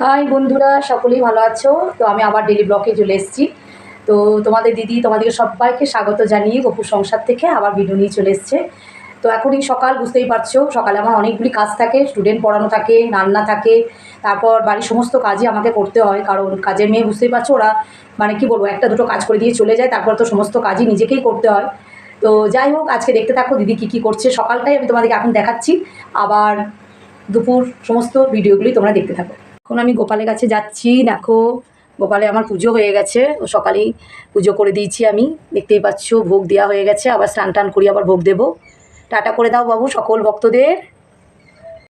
High বন্ধুরা, সকলেই ভালো আছো? তো আমি আবার ডেলি ব্লকে চলে এসেছি। তো তোমাদের দিদি, তোমাদেরকে সবাইকে স্বাগত জানিয়ে গপুর সংসার থেকে আবার ভিডিও নিয়ে চলে এসছে। তো এখনই সকাল, বুঝতেই পারছ, সকালে আমার অনেকগুলি কাজ থাকে স্টুডেন্ট পড়ানো থাকে, রান্না থাকে, তারপর বাড়ির সমস্ত কাজই আমাকে করতে হয়, কারণ কাজের মেয়ে বুঝতেই পারছ, ওরা মানে কি বলব, একটা দুটো কাজ করে দিয়ে চলে যায়, তারপর তো সমস্ত কাজই নিজেকেই করতে হয়। তো যাই হোক, আজকে দেখতে থাকো দিদি কী কী করছে, সকালটাই আমি তোমাদেরকে এখন দেখাচ্ছি। আবার দুপুর সমস্ত ভিডিওগুলি তোমরা দেখতে থাকো। এখন আমি গোপালের কাছে যাচ্ছি, দেখো। গোপালে আমার পুজো হয়ে গেছে, ও সকালেই পুজো করে দিয়েছি আমি। দেখতেই পাচ্ছ, ভোগ দেওয়া হয়ে গেছে, আবার স্নান টান করি আবার ভোগ দেবো। টাটা করে দাও বাবু, সকল ভক্তদের।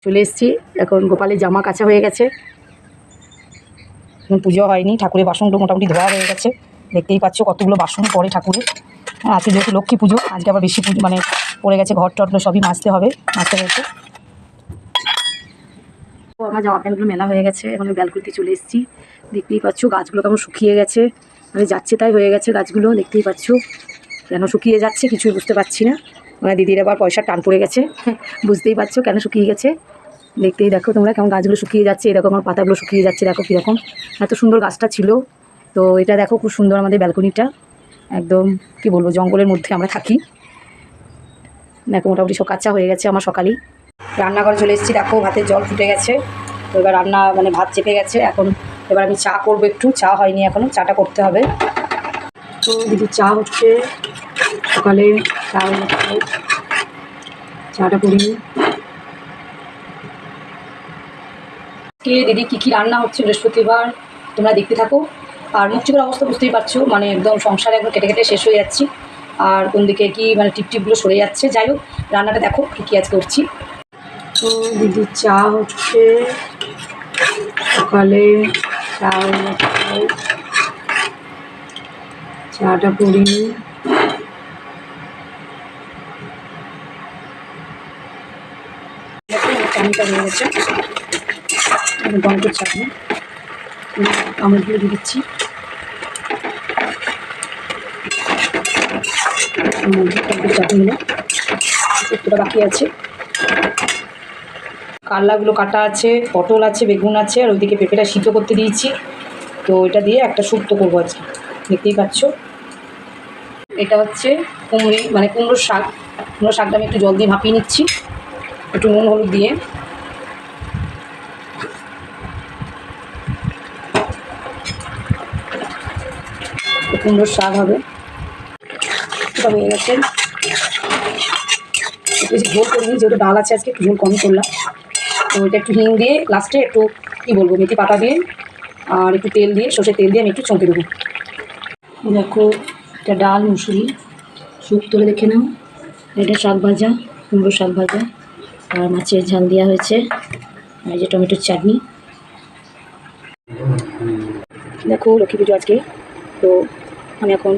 চলে এসেছি, এখন গোপালের জামা কাঁচা হয়ে গেছে। পুজো হয়নি, ঠাকুরের বাসনগুলো মোটামুটি ধোয়া হয়ে গেছে। দেখতেই পাচ্ছ, কতগুলো বাসন পড়ে ঠাকুরের। আজকে যেহেতু লক্ষ্মী পুজো, আজকে আবার বেশি পুজো মানে পড়ে গেছে, ঘর টরগুলো সবই মাজতে হবে, মাজতে হয়েছে। আমার জামা প্যান্টগুলো মেলা হয়ে গেছে, এখন আমি ব্যালকনিতে চলে এসেছি। দেখতেই পাচ্ছ গাছগুলো কেমন শুকিয়ে গেছে। মানে যাচ্ছে তাই হয়ে গেছে গাছগুলো, দেখতেই পাচ্ছ কেন শুকিয়ে যাচ্ছে কিছুই বুঝতে পারছি না। মানে দিদির আবার পয়সা টান পড়ে গেছে, বুঝতেই পারছ কেন শুকিয়ে গেছে। দেখতেই দেখো তোমরা কেমন গাছগুলো শুকিয়ে যাচ্ছে এরকম আমার পাতাগুলো শুকিয়ে যাচ্ছে, দেখো কীরকম। এত সুন্দর গাছটা ছিল। তো এটা দেখো খুব সুন্দর আমাদের ব্যালকনিটা। একদম কি বলব, জঙ্গলের মধ্যে আমরা থাকি। দেখো মোটামুটি সব কাঁচা হয়ে গেছে আমার সকালেই। রান্নাঘরে চলে এসেছি। দেখো ভাতের জল ফুটে গেছে। তো এবার রান্না মানে ভাত চেপে গেছে। এখন এবার আমি চা করব একটু। চা হয়নি এখনও চাটা করতে হবে। তো দিদি চা হচ্ছে। সকালে চা চাটা করি। কে দিদি, কী কী রান্না হচ্ছে বৃহস্পতিবার? তোমরা দেখতে থাকো। আর মুক্তিগুলোর অবস্থা বুঝতেই পারছ। মানে একদম সংসারে একদম কেটে কেটে শেষ হয়ে যাচ্ছি। আর কোন দিকে কি মানে টিপ টিপগুলো সরে যাচ্ছে। যাই হোক, রান্নাটা দেখো, কী কী আজকে করছি। তো দিদি চা হচ্ছে। সকালে চা চাটা করি। চানিটা চাটনি দিয়ে দিচ্ছি। বাকি আছে। কাল্লাগুলো কাটা আছে, পটল আছে, বেগুন আছে, আর ওইদিকে পেঁপেটা সিদ্ধ করতে দিয়েছি। তো এটা দিয়ে একটা শুক্তো করব আজকে। দেখতেই পাচ্ছ? এটা হচ্ছে কুমড়ি মানে কুমড়োর শাক। কুমড়োর শাকটা আমি একটু জল দিয়ে ভাপিয়ে নিচ্ছি। একটু নুন, হলুদ দিয়ে। কুমড়োর শাক হবে। এটা হয়ে গেছে। ঝোল করিনি, যেহেতু ডাল আছে আজকে, একটু ঝোল কমই করলাম। তো এটা একটু হিং দিয়ে লাস্টে একটু, কী বলব, মেথি পাতা দিয়ে আর একটু তেল দিয়ে, সর্ষের তেল দিয়ে আমি একটু চমকে দেবো। দেখো, এটা ডাল, মুসুরি স্যুপ তুলে দেখে নাও। এটা শাক ভাজা, কুমড়ো শাক ভাজা, আর মাছের ঝাল দেওয়া হয়েছে। আর যে টমেটোর চাটনি। দেখো, লক্ষ্মী পুজো আজকে। তো আমি এখন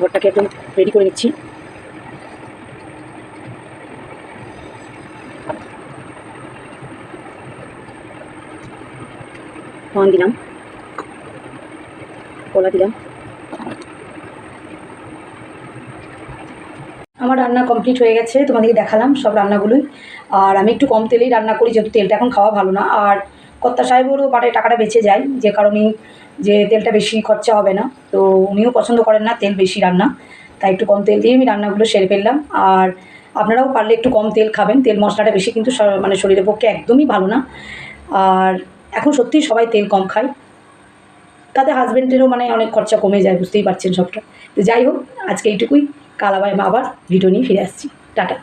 ঘরটাকে একদম রেডি করে নিচ্ছি। পান দিলাম। কলা দিলাম। আমার রান্না কমপ্লিট হয়ে গেছে, তোমাদেরকে দেখালাম সব রান্নাগুলোই। আর আমি একটু কম তেলেই রান্না করি, যেহেতু তেলটা এখন খাওয়া ভালো না। আর কর্তা সাহেবেরও পাটে টাকাটা বেঁচে যায়, যে কারণে যে তেলটা বেশি খরচা হবে না। তো উনিও পছন্দ করেন না তেল বেশি রান্না, তাই একটু কম তেল দিয়ে আমি রান্নাগুলো সেরে ফেললাম। আর আপনারাও পারলে একটু কম তেল খাবেন, তেল মশলাটা বেশি কিন্তু মানে শরীরের পক্ষে একদমই ভালো না। আর এখন সত্যিই সবাই তেল কম খায়। তাতে হাজব্যান্ডেরও মানে অনেক খরচা কমে যায়, বুঝতেই পারছেন সবটা। তো যাই হোক, আজকে এইটুকুই। কাল মা আবার ভিডিও নিয়ে ফিরে আসছি। টাটা।